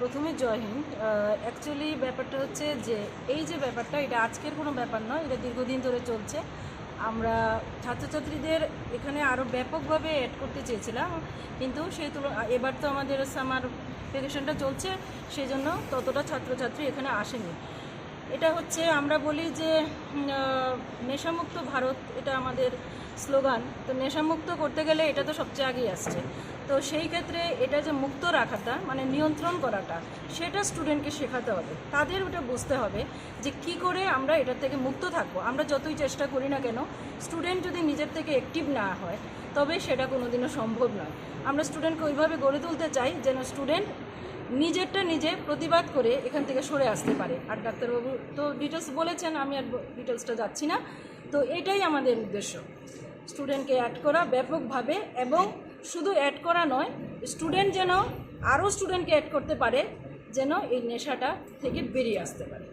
প্রথমে জয় হিন্দ। অ্যাকচুয়ালি ব্যাপারটা হচ্ছে যে, এই যে ব্যাপারটা, এটা আজকের কোনো ব্যাপার নয়, এটা দীর্ঘদিন ধরে চলছে। আমরা ছাত্রছাত্রীদের এখানে আরও ব্যাপকভাবে অ্যাড করতে চেয়েছিলাম, কিন্তু সেই তুল, এবার তো আমাদের সামার ভ্যাকেশনটা চলছে সেই জন্য ততটা ছাত্রছাত্রী এখানে আসেনি। এটা হচ্ছে, আমরা বলি যে নেশামুক্ত ভারত, এটা আমাদের স্লোগান। তো নেশামুক্ত করতে গেলে এটা তো সবচেয়ে আগেই আসছে। তো সেই ক্ষেত্রে এটা যে মুক্ত রাখাটা মানে নিয়ন্ত্রণ করাটা, সেটা স্টুডেন্টকে শেখাতে হবে। তাদের ওটা বুঝতে হবে যে কি করে আমরা এটা থেকে মুক্ত থাকব। আমরা যতই চেষ্টা করি না কেন স্টুডেন্ট যদি নিজের থেকে অ্যাক্টিভ না হয়, তবে সেটা কোনোদিনও সম্ভব নয়। আমরা স্টুডেন্টকে ওইভাবে গড়ে তুলতে চাই যেন স্টুডেন্ট নিজেরটা নিজে প্রতিবাদ করে এখান থেকে সরে আসতে পারে। আর ডাক্তারবাবু তো ডিটেলস বলেছেন, আমি আর ডিটেলসটা যাচ্ছি না। তো এটাই আমাদের উদ্দেশ্য। স্টুডেন্টকে অ্যাড করা ব্যাপকভাবে এবং শুধু অ্যাড করা নয় স্টুডেন্ট যেন আরও স্টুডেন্টকে অ্যাড করতে পারে, যেন এই নেশাটা থেকে বেরিয়ে আসতে পারে।